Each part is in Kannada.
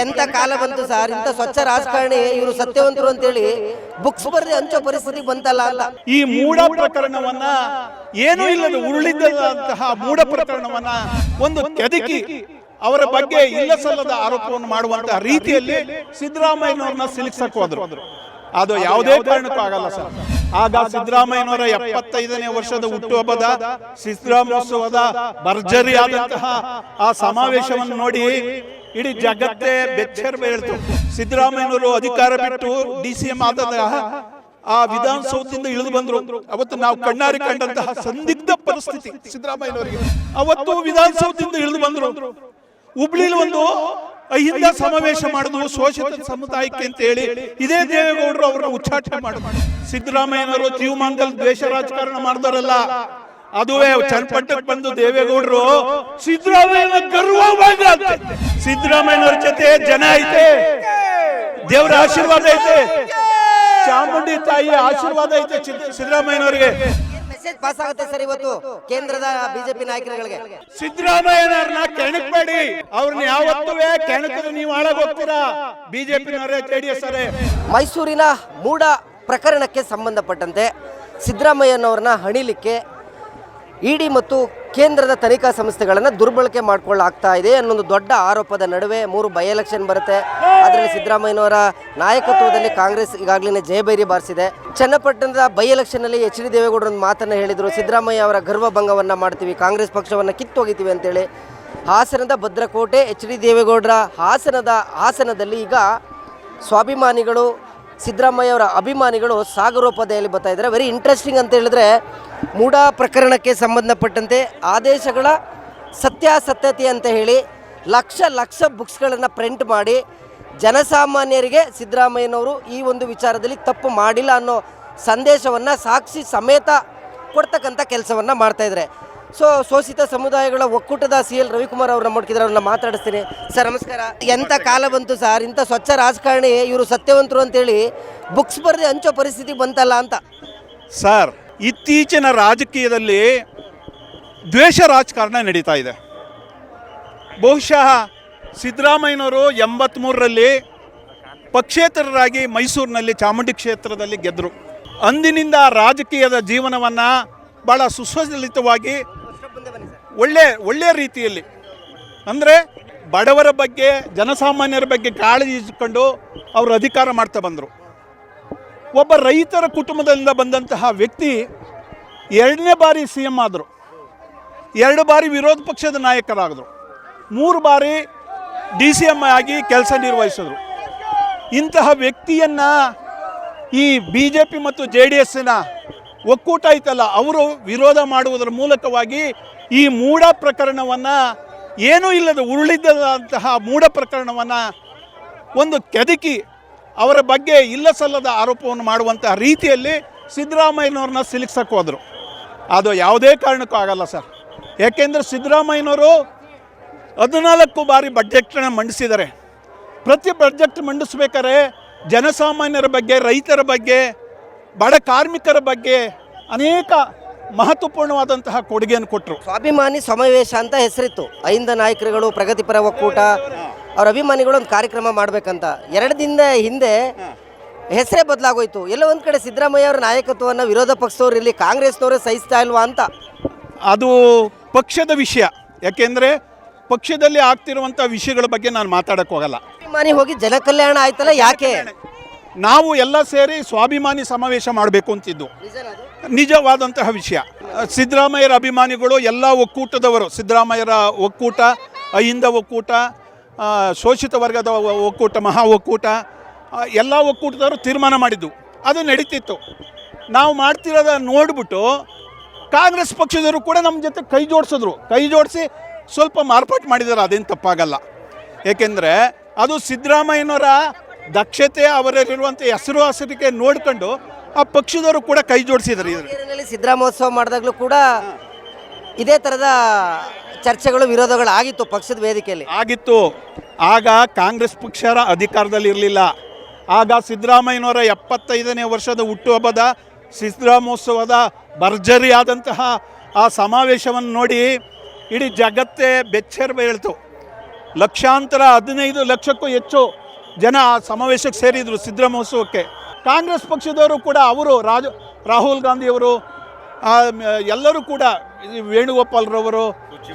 ಎಂತ ಕಾಲ ಬಂತು ಸರ್? ಇಂಥ ಸ್ವಚ್ಛ ರಾಜಕಾರಣಿ ಇವರು ಸತ್ಯವಂತರು ಅಂತೇಳಿ ಬುಕ್ಸ್ ಬರೆದು ಹಂಚೋ ಪರಿಸ್ಥಿತಿ ಬಂತಲ್ಲ ಅಲ್ಲ ಈ ಮೂಡ ಪ್ರಕರಣವನ್ನ ಏನೂ ಇಲ್ಲದ ಉರುಳಿದಂತಹ ಮೂಡ ಪ್ರಕರಣವನ್ನ ಒಂದು ಕೆದಕಿ ಅವರ ಬಗ್ಗೆ ಇಲ್ಲ ಸಲ್ಲದ ಆರೋಪವನ್ನು ಮಾಡುವಂತಹ ರೀತಿಯಲ್ಲಿ ಸಿದ್ದರಾಮಯ್ಯನವ್ರನ್ನ ಸಿಲುಕ್ಸಕ್ ಹೋದ್ರು. ಅದು ಯಾವುದೇ ಕಾರಣಕ್ಕೂ ಆಗಲ್ಲ ಸರ್. ಆಗ ಸಿದ್ದರಾಮಯ್ಯನವರ ಎಪ್ಪತ್ತೈದನೇ ವರ್ಷದ ಹುಟ್ಟುಹಬ್ಬದ ಸಿದ್ದರಾಮೋತ್ಸವದ ಭರ್ಜರಿಯಾದಂತಹ ಆ ಸಮಾವೇಶವನ್ನು ನೋಡಿ ಇಡೀ ಜಗತ್ತೇ ಬೆಚ್ಚರ್ ಬೀಳ್ತು ಸಿದ್ದರಾಮಯ್ಯನವರು ಅಧಿಕಾರ ಬಿಟ್ಟು ಡಿ ಸಿ ಎಂ ಆದ ಆ ವಿಧಾನಸೌಧದಿಂದ ಇಳಿದು ಬಂದ್ರು. ಅವತ್ತು ನಾವು ಕಣ್ಣಾರಿ ಕಂಡಂತಹ ಸಂದಿಗ್ಧ ಪರಿಸ್ಥಿತಿ ಸಿದ್ದರಾಮಯ್ಯನವರಿಗೆ. ಅವತ್ತು ವಿಧಾನಸೌಧದಿಂದ ಇಳಿದು ಬಂದ್ರು. ಹುಬ್ಳಿಲಿ ಒಂದು ಅಹಿಂದ ಸಮಾವೇಶ ಮಾಡುದು ಶೋಷಿತ ಸಮುದಾಯಕ್ಕೆ ಅಂತ ಹೇಳಿ. ಇದೇ ದೇವೇಗೌಡರು ಅವರನ್ನು ಉಚ್ಚಾಟನೆ ಮಾಡುದು ಸಿದ್ದರಾಮಯ್ಯನವರು ಜೀವಮಾನದಲ್ಲಿ ದ್ವೇಷ ರಾಜಕಾರಣ ಮಾಡಿದಾರಲ್ಲ ಅದುವೇ ಚನ್ನಪಟ್ಟಕ್ಕೆ ಬಂದು ದೇವೇಗೌಡರು ಸಿದ್ದರಾಮಯ್ಯನ ಆಗ್ತದೆ. ಸಿದ್ದರಾಮಯ್ಯನವ್ರ ಜೊತೆ ಜನ ಐತೆ. ದೇವರ ಆಶೀರ್ವಾದ ಐತೆ. ಚಾಮುಂಡಿ ತಾಯಿಯ ಆಶೀರ್ವಾದ ಐತೆ ಸಿದ್ದ- ಸಿದ್ದರಾಮಯ್ಯನವರಿಗೆ. ಮೆಸೇಜ್ ಪಾಸ್ ಆಗುತ್ತೆ ಸರ್ ಇವತ್ತು ಕೇಂದ್ರದ ಬಿಜೆಪಿ ನಾಯಕರುಗಳಿಗೆ. ಸಿದ್ದರಾಮಯ್ಯನವ್ರನ್ನ ಕೆಣಕ್ಬೇಡಿ ಅವ್ರನ್ನ ಯಾವತ್ತೂ ಕೆಣಕಿದ್ರೆ ನೀವು ಹಾಳಾಗೋಗ್ತೀರಾ ಬಿಜೆಪಿನವರೇ ಜೆಡಿಎಸ್ ಅವರೇ. ಮೈಸೂರಿನ ಮೂಡ ಪ್ರಕರಣಕ್ಕೆ ಸಂಬಂಧಪಟ್ಟಂತೆ ಸಿದ್ದರಾಮಯ್ಯನವ್ರನ್ನ ಹಣಿಲಿಕ್ಕೆ ಇಡಿ ಮತ್ತು ಕೇಂದ್ರದ ತನಿಖಾ ಸಂಸ್ಥೆಗಳನ್ನು ದುರ್ಬಳಕೆ ಮಾಡಿಕೊಳ್ಳಾಗ್ತಾ ಇದೆ ಅನ್ನೊಂದು ದೊಡ್ಡ ಆರೋಪದ ನಡುವೆ ಮೂರು ಬೈ ಎಲೆಕ್ಷನ್ ಬರುತ್ತೆ. ಅದರಲ್ಲಿ ಸಿದ್ದರಾಮಯ್ಯನವರ ನಾಯಕತ್ವದಲ್ಲಿ ಕಾಂಗ್ರೆಸ್ ಈಗಾಗಲೇ ಜಯಭೈರಿ ಬಾರಿಸಿದೆ. ಚನ್ನಪಟ್ಟಣದ ಬೈ ಎಲೆಕ್ಷನ್ನಲ್ಲಿ ಎಚ್ ಡಿ ದೇವೇಗೌಡರ ಒಂದು ಮಾತನ್ನು ಹೇಳಿದರು, ಸಿದ್ದರಾಮಯ್ಯ ಅವರ ಗರ್ವಭಂಗವನ್ನು ಮಾಡ್ತೀವಿ, ಕಾಂಗ್ರೆಸ್ ಪಕ್ಷವನ್ನು ಕಿತ್ತೊಗಿತೀವಿ ಅಂತೇಳಿ. ಹಾಸನದ ಭದ್ರಕೋಟೆ ಎಚ್ ಡಿ ದೇವೇಗೌಡರ ಹಾಸನದ ಹಾಸನದಲ್ಲಿ ಈಗ ಸ್ವಾಭಿಮಾನಿಗಳು, ಸಿದ್ದರಾಮಯ್ಯ ಅವರ ಅಭಿಮಾನಿಗಳು ಸಾಗರೋಪಾಧ್ಯಾಯಲ್ಲಿ ಬರ್ತಾ ಇದ್ದಾರೆ. ವೆರಿ ಇಂಟ್ರೆಸ್ಟಿಂಗ್ ಅಂತ ಹೇಳಿದ್ರೆ ಮೂಢ ಪ್ರಕರಣಕ್ಕೆ ಸಂಬಂಧಪಟ್ಟಂತೆ ಆದೇಶಗಳ ಸತ್ಯಾಸತ್ಯತೆ ಅಂತ ಹೇಳಿ ಲಕ್ಷ ಲಕ್ಷ ಬುಕ್ಸ್ಗಳನ್ನು ಪ್ರಿಂಟ್ ಮಾಡಿ ಜನಸಾಮಾನ್ಯರಿಗೆ ಸಿದ್ದರಾಮಯ್ಯನವರು ಈ ಒಂದು ವಿಚಾರದಲ್ಲಿ ತಪ್ಪು ಮಾಡಿಲ್ಲ ಅನ್ನೋ ಸಂದೇಶವನ್ನು ಸಾಕ್ಷಿ ಸಮೇತ ಕೊಡ್ತಕ್ಕಂಥ ಕೆಲಸವನ್ನು ಮಾಡ್ತಾಯಿದ್ದಾರೆ ಸೊ, ಶೋಷಿತ ಸಮುದಾಯಗಳ ಒಕ್ಕೂಟದ ಸಿ ಎಲ್ ರವಿಕುಮಾರ್ ಅವ್ರನ್ನ ಮಾಡ್ಕಿದ್ರೆ ಅವ್ರನ್ನ ಮಾತಾಡಿಸ್ತೀನಿ. ಸರ್, ನಮಸ್ಕಾರ. ಎಂಥ ಕಾಲ ಬಂತು ಸರ್? ಇಂಥ ಸ್ವಚ್ಛ ರಾಜಕಾರಣಿ ಇವರು ಸತ್ಯವಂತರು ಅಂತೇಳಿ ಬುಕ್ಸ್ ಬರೆದು ಹಂಚೋ ಪರಿಸ್ಥಿತಿ ಬಂತಲ್ಲ ಅಂತ. ಸರ್ ಇತ್ತೀಚಿನ ರಾಜಕೀಯದಲ್ಲಿ ದ್ವೇಷ ರಾಜಕಾರಣ ನಡೀತಾ ಇದೆ. ಬಹುಶಃ ಸಿದ್ದರಾಮಯ್ಯನವರು ಎಂಬತ್ತ್ಮೂರರಲ್ಲಿ ಪಕ್ಷೇತರರಾಗಿ ಮೈಸೂರಿನಲ್ಲಿ ಚಾಮುಂಡಿ ಕ್ಷೇತ್ರದಲ್ಲಿ ಗೆದ್ದರು ಅಂದಿನಿಂದ ರಾಜಕೀಯದ ಜೀವನವನ್ನು ಭಾಳ ಸುಸಜ್ಜಲಿತವಾಗಿ ಒಳ್ಳೆ ಒಳ್ಳೆಯ ರೀತಿಯಲ್ಲಿ, ಅಂದರೆ ಬಡವರ ಬಗ್ಗೆ, ಜನಸಾಮಾನ್ಯರ ಬಗ್ಗೆ ಕಾಳಜಿ ಇಟ್ಕೊಂಡು ಅವರು ಅಧಿಕಾರ ಮಾಡ್ತಾ ಬಂದರು. ಒಬ್ಬ ರೈತರ ಕುಟುಂಬದಿಂದ ಬಂದಂತಹ ವ್ಯಕ್ತಿ ಎರಡನೇ ಬಾರಿ ಸಿ ಎಂ ಆದರು. ಎರಡು ಬಾರಿ ವಿರೋಧ ಪಕ್ಷದ ನಾಯಕರಾದರು. ಮೂರು ಬಾರಿ ಡಿ ಸಿ ಎಂ ಆಗಿ ಕೆಲಸ ನಿರ್ವಹಿಸಿದರು. ಇಂತಹ ವ್ಯಕ್ತಿಯನ್ನು ಈ ಬಿ ಜೆ ಪಿ ಮತ್ತು ಜೆ ಡಿ ಎಸ್ಸಿನ ಒಕ್ಕೂಟ ಐತಲ್ಲ, ಅವರು ವಿರೋಧ ಮಾಡುವುದರ ಮೂಲಕವಾಗಿ ಈ ಮೂಢ ಪ್ರಕರಣವನ್ನು ಏನೂ ಇಲ್ಲದ ಉರುಳಿದಂತಹ ಮೂಢ ಪ್ರಕರಣವನ್ನು ಒಂದು ಕೆದಕಿ ಅವರ ಬಗ್ಗೆ ಇಲ್ಲ ಸಲ್ಲದ ಆರೋಪವನ್ನು ಮಾಡುವಂತಹ ರೀತಿಯಲ್ಲಿ ಸಿದ್ದರಾಮಯ್ಯನವ್ರನ್ನ ಸಿಲುಕ್ಸಕ್ಕೆ ಹೋದರು. ಅದು ಯಾವುದೇ ಕಾರಣಕ್ಕೂ ಆಗಲ್ಲ ಸರ್. ಯಾಕೆಂದರೆ ಸಿದ್ದರಾಮಯ್ಯನವರು ಹದಿನಾಲ್ಕು ಬಾರಿ ಬಜೆಟ್ನ ಮಂಡಿಸಿದ್ದಾರೆ. ಪ್ರತಿ ಬಜೆಟ್ ಮಂಡಿಸ್ಬೇಕಾದ್ರೆ ಜನಸಾಮಾನ್ಯರ ಬಗ್ಗೆ, ರೈತರ ಬಗ್ಗೆ, ಬಡ ಕಾರ್ಮಿಕರ ಬಗ್ಗೆ ಅನೇಕ ಮಹತ್ವಪೂರ್ಣವಾದಂತಹ ಕೊಡುಗೆಯನ್ನು ಕೊಟ್ಟರು ಸ್ವಾಭಿಮಾನಿ ಸಮಾವೇಶ ಅಂತ ಹೆಸರಿತ್ತು. ಐಂದ ನಾಯಕರುಗಳು ಪ್ರಗತಿಪರ ಒಕ್ಕೂಟ ಅವ್ರ ಅಭಿಮಾನಿಗಳು ಒಂದು ಕಾರ್ಯಕ್ರಮ ಮಾಡಬೇಕಂತ. ಎರಡು ದಿನದ ಹಿಂದೆ ಹೆಸರೇ ಬದಲಾಗೋಯ್ತು. ಎಲ್ಲ ಒಂದು ಕಡೆ ಸಿದ್ದರಾಮಯ್ಯ ಅವರ ನಾಯಕತ್ವವನ್ನು ವಿರೋಧ ಪಕ್ಷದವ್ರು ಇಲ್ಲಿ ಕಾಂಗ್ರೆಸ್ನವರೇ ಸಹಿಸ್ತಾ ಇಲ್ವಾ ಅಂತ. ಅದು ಪಕ್ಷದ ವಿಷಯ. ಯಾಕೆಂದರೆ ಪಕ್ಷದಲ್ಲಿ ಆಗ್ತಿರುವಂಥ ವಿಷಯಗಳ ಬಗ್ಗೆ ನಾನು ಮಾತಾಡಕ್ಕೆ ಹೋಗಲ್ಲ. ಅಭಿಮಾನಿ ಹೋಗಿ ಜನಕಲ್ಯಾಣ ಆಯ್ತಲ್ಲ ಯಾಕೆ? ನಾವು ಎಲ್ಲ ಸೇರಿ ಸ್ವಾಭಿಮಾನಿ ಸಮಾವೇಶ ಮಾಡಬೇಕು ಅಂತಿದ್ದು. ನಿಜವಾದಂತಹ ವಿಷಯ. ಸಿದ್ದರಾಮಯ್ಯರ ಅಭಿಮಾನಿಗಳು ಎಲ್ಲ ಒಕ್ಕೂಟದವರು, ಸಿದ್ದರಾಮಯ್ಯರ ಒಕ್ಕೂಟ ಅಹಿಂದ ಒಕ್ಕೂಟ ಶೋಷಿತ ವರ್ಗದ ಒಕ್ಕೂಟ, ಮಹಾ ಒಕ್ಕೂಟ ಎಲ್ಲ ಒಕ್ಕೂಟದವರು ತೀರ್ಮಾನ ಮಾಡಿದ್ದು. ಅದು ನಡೀತಿತ್ತು. ನಾವು ಮಾಡ್ತಿರೋದ ನೋಡಿಬಿಟ್ಟು ಕಾಂಗ್ರೆಸ್ ಪಕ್ಷದವರು ಕೂಡ ನಮ್ಮ ಜೊತೆ ಕೈ ಜೋಡಿಸಿದ್ರು. ಕೈ ಜೋಡಿಸಿ ಸ್ವಲ್ಪ ಮಾರ್ಪಾಟು ಮಾಡಿದ್ದಾರೆ ಅದೇನು ತಪ್ಪಾಗಲ್ಲ. ಏಕೆಂದರೆ ಅದು ಸಿದ್ದರಾಮಯ್ಯನವರ ದಕ್ಷತೆ ಅವರಲ್ಲಿರುವಂಥ ಹೆಸರು ಹಸಿರಿಕೆ ನೋಡ್ಕೊಂಡು ಆ ಪಕ್ಷದವರು ಕೂಡ ಕೈ ಜೋಡಿಸಿದ್ರು ಇದ್ರ ಹಾವೇರಿನಲ್ಲಿ ಸಿದ್ದರಾಮೋತ್ಸವ ಮಾಡಿದಾಗಲೂ ಕೂಡ ಇದೇ ಥರದ ಚರ್ಚೆಗಳು ವಿರೋಧಗಳು ಆಗಿತ್ತು ಪಕ್ಷದ ವೇದಿಕೆಯಲ್ಲಿ. ಆಗಿತ್ತು. ಆಗ ಕಾಂಗ್ರೆಸ್ ಪಕ್ಷರ ಅಧಿಕಾರದಲ್ಲಿ ಇರಲಿಲ್ಲ. ಆಗ ಸಿದ್ದರಾಮಯ್ಯನವರ ಎಪ್ಪತ್ತೈದನೇ ವರ್ಷದ ಹುಟ್ಟುಹಬ್ಬದ ಸಿದ್ದರಾಮೋತ್ಸವದ ಭರ್ಜರಿಯಾದಂತಹ ಆ ಸಮಾವೇಶವನ್ನು ನೋಡಿ ಇಡೀ ಜಗತ್ತೇ ಬೆಚ್ಚರ್ ಬೀಳ್ತು ಲಕ್ಷಾಂತರ ಹದಿನೈದು ಲಕ್ಷಕ್ಕೂ ಹೆಚ್ಚು ಜನ ಆ ಸಮಾವೇಶಕ್ಕೆ ಸೇರಿದರು ಸಿದ್ದರಾಮೋತ್ಸವಕ್ಕೆ. ಕಾಂಗ್ರೆಸ್ ಪಕ್ಷದವರು ಕೂಡ ಅವರು, ರಾಜ, ರಾಹುಲ್ ಗಾಂಧಿಯವರು ಎಲ್ಲರೂ ಕೂಡ ವೇಣುಗೋಪಾಲ್ರವರು,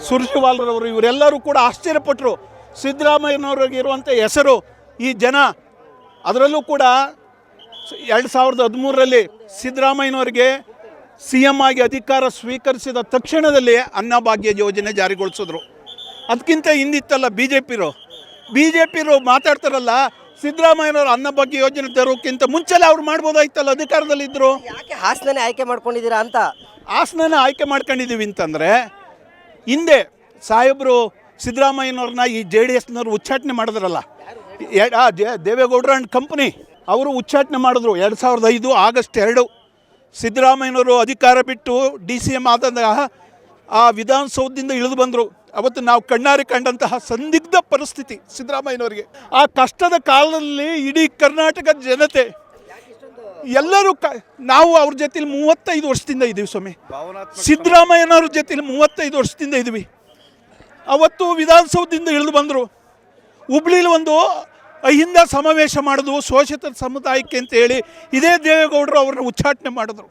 ಸುರ್ಜಿವಾಲ್ರವರು, ಇವರೆಲ್ಲರೂ ಕೂಡ ಆಶ್ಚರ್ಯಪಟ್ಟರು ಸಿದ್ದರಾಮಯ್ಯನವ್ರಿಗೆ ಇರುವಂಥ ಹೆಸರು ಈ ಜನ. ಅದರಲ್ಲೂ ಕೂಡ ಎರಡು ಸಾವಿರದ ಹದಿಮೂರರಲ್ಲಿ ಸಿದ್ದರಾಮಯ್ಯನವರಿಗೆ ಸಿ ಎಂ ಆಗಿ ಅಧಿಕಾರ ಸ್ವೀಕರಿಸಿದ ತಕ್ಷಣದಲ್ಲಿ ಅನ್ನಭಾಗ್ಯ ಯೋಜನೆ ಜಾರಿಗೊಳಿಸಿದ್ರು. ಅದಕ್ಕಿಂತ ಹಿಂದಿತ್ತಲ್ಲ ಬಿ ಜೆ ಪಿರು ಬಿ ಜೆ ಪಿರು ಮಾತಾಡ್ತಾರಲ್ಲ ಸಿದ್ದರಾಮಯ್ಯನವರು ಅನ್ನಭಾಗ್ಯ ಯೋಜನೆ ತರೋಕ್ಕಿಂತ ಮುಂಚೆಲ್ಲ ಅವ್ರು ಮಾಡ್ಬೋದಾಯ್ತಲ್ಲ ಅಧಿಕಾರದಲ್ಲಿದ್ದರು ಯಾಕೆ ಹಾಸನನೇ ಆಯ್ಕೆ ಮಾಡ್ಕೊಂಡಿದ್ದೀರಾ ಅಂತ? ಹಾಸನನ ಆಯ್ಕೆ ಮಾಡ್ಕೊಂಡಿದ್ದೀವಿ ಅಂತಂದರೆ ಹಿಂದೆ ಸಾಹೇಬರು ಸಿದ್ದರಾಮಯ್ಯನವ್ರನ್ನ ಈ ಜೆ ಡಿ ಎಸ್ನವ್ರು ಉಚ್ಚಾಟನೆ ಮಾಡಿದ್ರಲ್ಲ. ಎ- ಆ ಜೆ- ದೇವೇಗೌಡರ ಆ್ಯಂಡ್ ಕಂಪ್ನಿ ಅವರು ಉಚ್ಚಾಟನೆ ಮಾಡಿದ್ರು ಎರಡು ಸಾವಿರದ ಐದು ಆಗಸ್ಟ್ ಎರಡು. ಸಿದ್ದರಾಮಯ್ಯನವರು ಅಧಿಕಾರ ಬಿಟ್ಟು ಡಿ ಸಿ ಎಂ ಆದಂತಹ ಆ ವಿಧಾನಸೌಧದಿಂದ ಇಳಿದು ಬಂದರು. ಅವತ್ತು ನಾವು ಕಣ್ಣಾರೆ ಕಂಡಂತಹ ಸಂದಿಗ್ಧ ಪರಿಸ್ಥಿತಿ ಸಿದ್ದರಾಮಯ್ಯನವರಿಗೆ. ಆ ಕಷ್ಟದ ಕಾಲದಲ್ಲಿ ಇಡೀ ಕರ್ನಾಟಕದ ಜನತೆ ಎಲ್ಲರೂ ಕ ನಾವು ಅವ್ರ ಜೊತೆಲಿ ಮೂವತ್ತೈದು ವರ್ಷದಿಂದ ಇದ್ದೀವಿ ಸ್ವಾಮಿ. ಸಿದ್ದರಾಮಯ್ಯನವ್ರ ಜೊತೆಲಿ ಮೂವತ್ತೈದು ವರ್ಷದಿಂದ ಇದ್ವಿ ಅವತ್ತು ವಿಧಾನಸೌಧದಿಂದ ಇಳಿದು ಬಂದರು. ಹುಬ್ಳಿಲಿ ಒಂದು ಅಹಿಂದ ಸಮಾವೇಶ ಮಾಡೋದು ಶೋಷಿತ ಸಮುದಾಯಕ್ಕೆ ಅಂತ ಹೇಳಿ ಇದೇ ದೇವೇಗೌಡರು ಅವ್ರನ್ನ ಉಚ್ಚಾಟನೆ ಮಾಡಿದ್ರು.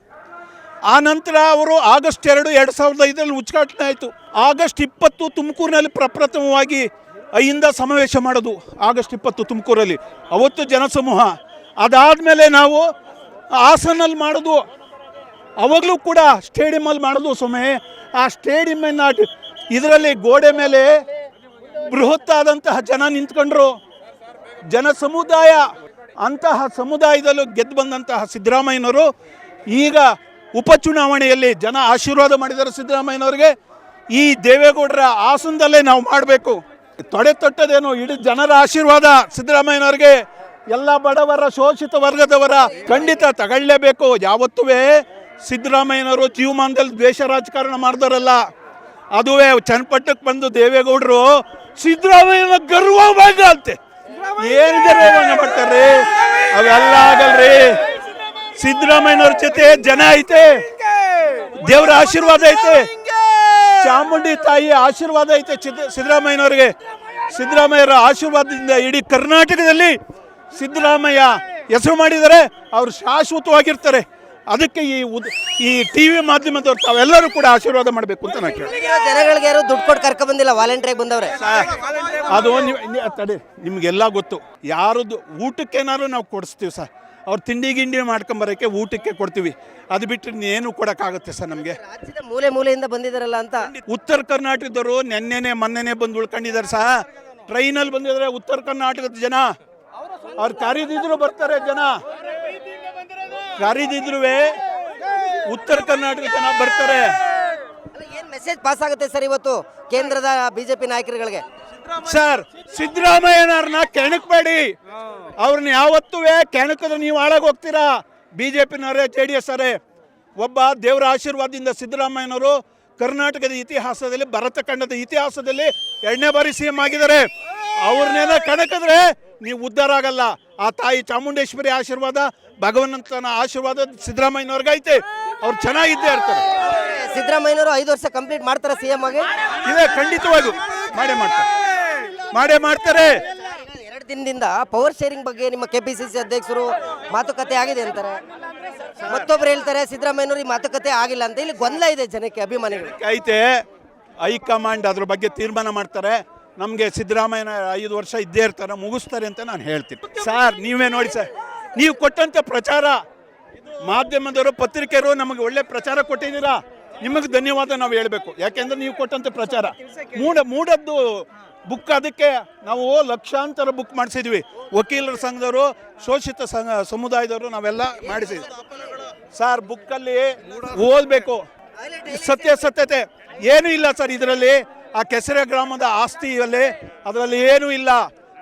ಆ ನಂತರ ಅವರು ಆಗಸ್ಟ್ ಎರಡು ಎರಡು ಸಾವಿರದ ಐದರಲ್ಲಿ ಉಚ್ಚಾಟನೆ ಆಯಿತು. ಆಗಸ್ಟ್ ಇಪ್ಪತ್ತು ತುಮಕೂರಿನಲ್ಲಿ ಪ್ರಪ್ರಥಮವಾಗಿ ಅಯ್ಯಿಂದ ಸಮಾವೇಶ ಮಾಡೋದು ಆಗಸ್ಟ್ ಇಪ್ಪತ್ತು ತುಮಕೂರಲ್ಲಿ. ಅವತ್ತು ಜನಸಮೂಹ. ಅದಾದಮೇಲೆ ನಾವು ಹಾಸನಲ್ಲಿ ಮಾಡೋದು. ಅವಾಗಲೂ ಕೂಡ ಸ್ಟೇಡಿಯಮಲ್ಲಿ ಮಾಡೋದು ಸುಮ್ಮನೆ ಆ ಸ್ಟೇಡಿಯಮ್ಮಿನ ಇದರಲ್ಲಿ ಗೋಡೆ ಮೇಲೆ ಬೃಹತ್ತಾದಂತಹ ಜನ ನಿಂತ್ಕೊಂಡ್ರು. ಜನ ಸಮುದಾಯ, ಅಂತಹ ಸಮುದಾಯದಲ್ಲೂ ಗೆದ್ದು ಬಂದಂತಹ ಸಿದ್ದರಾಮಯ್ಯನವರು. ಈಗ ಉಪಚುನಾವಣೆಯಲ್ಲಿ ಜನ ಆಶೀರ್ವಾದ ಮಾಡಿದ್ದಾರೆ ಸಿದ್ದರಾಮಯ್ಯನವರಿಗೆ. ಈ ದೇವೇಗೌಡರ ಆಸನದಲ್ಲೇ ನಾವು ಮಾಡಬೇಕು. ತೊಡೆ ತೊಟ್ಟದೇನು ಇಡೀ ಜನರ ಆಶೀರ್ವಾದ ಸಿದ್ದರಾಮಯ್ಯನವರಿಗೆ. ಎಲ್ಲ ಬಡವರ, ಶೋಷಿತ ವರ್ಗದವರ ಖಂಡಿತ ತಗೊಳ್ಳೇಬೇಕು. ಯಾವತ್ತೂ ಸಿದ್ದರಾಮಯ್ಯನವರು ಜೀವಮಾನದಲ್ಲಿ ದ್ವೇಷ ರಾಜಕಾರಣ ಮಾಡಿದವರಲ್ಲ, ಅದುವೇ ಚನ್ನಪಟ್ಟಕ್ಕೆ ಬಂದು ದೇವೇಗೌಡರು ಸಿದ್ದರಾಮಯ್ಯನ ಗರ್ವ ಅಂತೆ ಏನ್ ಗರ್ವಭಂಗ ಮಾಡ್ತಾರೆ ಅವೆಲ್ಲ ಆಗಲ್ರಿ. ಸಿದ್ದರಾಮಯ್ಯನವ್ರ ಜೊತೆ ಜನ ಐತೆ. ದೇವರ ಆಶೀರ್ವಾದ ಐತೆ. ಚಾಮುಂಡಿ ತಾಯಿ ಆಶೀರ್ವಾದ ಐತೆ ಸಿದ್ದರಾಮಯ್ಯನವ್ರಿಗೆ. ಸಿದ್ದರಾಮಯ್ಯರ ಆಶೀರ್ವಾದದಿಂದ ಇಡೀ ಕರ್ನಾಟಕದಲ್ಲಿ ಸಿದ್ದರಾಮಯ್ಯ ಹೆಸರು ಮಾಡಿದರೆ ಅವರು ಶಾಶ್ವತವಾಗಿರ್ತಾರೆ. ಅದಕ್ಕೆ ಈ ಉದ್ ಈ ಟಿ ವಿ ಮಾಧ್ಯಮದವ್ರು ತಾವೆಲ್ಲರೂ ಕೂಡ ಆಶೀರ್ವಾದ ಮಾಡಬೇಕು ಅಂತ ನಾನು ಕೇಳಿ ಜನಗಳಿಗೆ ಯಾರು ದುಡ್ಡು ಕೊಟ್ಟು ಕರ್ಕೊ ಬಂದಿಲ್ಲ ವಾಲಂಟಿಯರ್ ಬಂದವ್ರೆ. ಅದು ತಡಿ ನಿಮಗೆಲ್ಲ ಗೊತ್ತು. ಯಾರದ್ದು ಊಟಕ್ಕೇನಾದ್ರು ನಾವು ಕೊಡಿಸ್ತೀವಿ ಸರ್. ಅವ್ರು ತಿಂಡಿ ಗಿಂಡಿ ಮಾಡ್ಕೊಂಬರೋಕ್ಕೆ ಊಟಕ್ಕೆ ಕೊಡ್ತೀವಿ. ಅದು ಬಿಟ್ಟರೆ ಏನು ಕೊಡೋಕ್ಕಾಗುತ್ತೆ ಸರ್ ನಮಗೆ? ರಾಜ್ಯದ ಮೂಲೆ ಮೂಲೆಯಿಂದ ಬಂದಿದ್ದಾರಲ್ಲ ಅಂತ. ಉತ್ತರ ಕರ್ನಾಟಕದವರು ನೆನ್ನೆನೆ ಮೊನ್ನೆನೆ ಬಂದು ಉಳ್ಕೊಂಡಿದ್ದಾರೆ ಸಹ ಟ್ರೈನಲ್ಲಿ ಬಂದಿದ್ದಾರೆ ಉತ್ತರ ಕರ್ನಾಟಕದ ಜನ. ಅವ್ರು ಕರೀದಿದ್ರು ಬರ್ತಾರೆ ಜನ. ಕರೀದಿದ್ರು ಉತ್ತರ ಕರ್ನಾಟಕ ಜನ ಬರ್ತಾರೆ. ಏನ್ ಮೆಸೇಜ್ ಪಾಸ್ ಆಗುತ್ತೆ ಸರ್ ಇವತ್ತು ಕೇಂದ್ರದ ಬಿಜೆಪಿ ನಾಯಕರುಗಳಿಗೆ? ಸರ್ ಸಿದ್ದರಾಮಯ್ಯನವ್ರನ್ನ ಕೆಣಕ್ಬೇಡಿ. ಅವ್ರನ್ನ ಯಾವತ್ತೂ ಕೆಣಕಿದ್ರೆ ನೀವು ಹಾಳಾಗಿ ಹೋಗ್ತೀರಾ ಬಿ ಜೆ ಪಿನವರೇ ಜೆ ಡಿ ಎಸ್ ಅವರೇ ಒಬ್ಬ ದೇವರ ಆಶೀರ್ವಾದದಿಂದ ಸಿದ್ದರಾಮಯ್ಯನವರು ಕರ್ನಾಟಕದ ಇತಿಹಾಸದಲ್ಲಿ ಭರತ ಖಂಡದ ಇತಿಹಾಸದಲ್ಲಿ ಎರಡನೇ ಬಾರಿ ಸಿ ಎಂ ಆಗಿದ್ದಾರೆ. ಅವ್ರನ್ನೇನ ಕಣಕಿದ್ರೆ ನೀವು ಉದ್ಧಾರ ಆಗಲ್ಲ. ಆ ತಾಯಿ ಚಾಮುಂಡೇಶ್ವರಿ ಆಶೀರ್ವಾದ ಭಗವಂತನ ಆಶೀರ್ವಾದ ಸಿದ್ದರಾಮಯ್ಯನವ್ರಿಗೈತೆ. ಅವ್ರು ಚೆನ್ನಾಗಿದ್ದೇ ಇರ್ತಾರೆ. ಸಿದ್ದರಾಮಯ್ಯನವರು ಐದು ವರ್ಷ ಕಂಪ್ಲೀಟ್ ಮಾಡ್ತಾರೆ ಸಿ ಎಂ ಆಗಿ? ಇದೆ ಖಂಡಿತವಾಗಿ ಮಾಡೇ ಮಾಡ್ತಾರೆ. ಮಾಡೇ ಮಾಡ್ತಾರೆ. ಎರಡು ದಿನದಿಂದ ಪವರ್ ಶೇರಿಂಗ್ ಬಗ್ಗೆ ನಿಮ್ಮ ಕೆಪಿಸಿಸಿ ಅಧ್ಯಕ್ಷರು ಮಾತುಕತೆ ಆಗಿದೆ ಅಂತಾರೆ. ಮತ್ತೊಬ್ರು ಹೇಳ್ತಾರೆ, ಸಿದ್ದರಾಮಯ್ಯನವ್ರಿಗೆ ಮಾತುಕತೆ ಆಗಿಲ್ಲ ಅಂತ. ಇಲ್ಲಿ ಗೊಂದಲ ಇದೆ ಜನಕ್ಕೆ, ಅಭಿಮಾನಿಗಳು. ಐತೆ ಹೈಕಮಾಂಡ್ ಅದ್ರ ಬಗ್ಗೆ ತೀರ್ಮಾನ ಮಾಡ್ತಾರೆ. ನಮಗೆ ಸಿದ್ದರಾಮಯ್ಯನ ಐದು ವರ್ಷ ಇದ್ದೇ ಇರ್ತಾರೆ, ಮುಗಿಸ್ತಾರೆ ಅಂತ ನಾನು ಹೇಳ್ತೀನಿ. ಸರ್, ನೀವೇ ನೋಡಿ ಸರ್. ನೀವು ಕೊಟ್ಟಂತ ಪ್ರಚಾರ. ಮಾಧ್ಯಮದವರು ಪತ್ರಿಕೆಯರು ನಮಗೆ ಒಳ್ಳೆ ಪ್ರಚಾರ ಕೊಟ್ಟಿದ್ದೀರಾ? ನಿಮಗೆ ಧನ್ಯವಾದ ನಾವು ಹೇಳಬೇಕು. ಯಾಕೆಂದ್ರೆ ನೀವು ಕೊಟ್ಟಂತ ಪ್ರಚಾರ. ಮೂಡ ಮೂಡದ್ದು ಬುಕ್ ಅದಕ್ಕೆ ನಾವು ಲಕ್ಷಾಂತರ ಬುಕ್ ಮಾಡಿಸಿದ್ವಿ. ವಕೀಲರ ಸಂಘದವರು, ಶೋಷಿತ ಸಂಘ, ಸಮುದಾಯದವರು ನಾವೆಲ್ಲ ಮಾಡಿಸಿದ್ವಿ. ಸರ್, ಬುಕ್ಕಲ್ಲಿ ಓದಬೇಕು. ಸತ್ಯಾಸತ್ಯತೆ ಏನೂ ಇಲ್ಲ ಸರ್ ಇದರಲ್ಲಿ. ಆ ಕೆಸರೆ ಗ್ರಾಮದ ಆಸ್ತಿಯಲ್ಲಿ, ಅದರಲ್ಲಿ ಏನೂ ಇಲ್ಲ.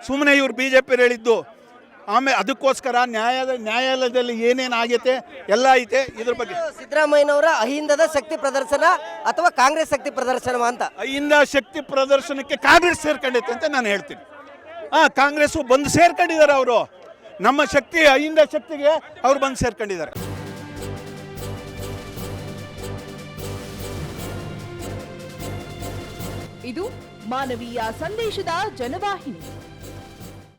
ಸುಮ್ಮನೆ ಇವ್ರು ಬಿ ಜೆ ಪಿ ಹೇಳಿದ್ದು. ಆಮೇಲೆ ಅದಕ್ಕೋಸ್ಕರ ನ್ಯಾಯಾಲಯ ನ್ಯಾಯಾಲಯದಲ್ಲಿ ಏನೇನು ಆಗೈತೆ ಎಲ್ಲ ಐತೆ ಇದ್ರ ಬಗ್ಗೆ. ಸಿದ್ದರಾಮಯ್ಯನವರ ಅಹಿಂದದ ಶಕ್ತಿ ಪ್ರದರ್ಶನ ಅಥವಾ ಕಾಂಗ್ರೆಸ್ ಶಕ್ತಿ ಪ್ರದರ್ಶನ ಅಂತ? ಅಹಿಂದ ಶಕ್ತಿ ಪ್ರದರ್ಶನಕ್ಕೆ ಕಾಂಗ್ರೆಸ್ ಸೇರ್ಕೊಂಡೈತೆ ಅಂತ ನಾನು ಹೇಳ್ತೀನಿ. ಹಾಂ ಕಾಂಗ್ರೆಸ್ಸು ಬಂದು ಸೇರ್ಕೊಂಡಿದ್ದಾರೆ ಅವರು. ನಮ್ಮ ಶಕ್ತಿ ಅಹಿಂದ ಶಕ್ತಿಗೆ ಅವ್ರು ಬಂದು ಸೇರ್ಕೊಂಡಿದ್ದಾರೆ. ಇದು ಮಾನವೀಯ ಸಂದೇಶದ ಜನವಾಹಿನಿ.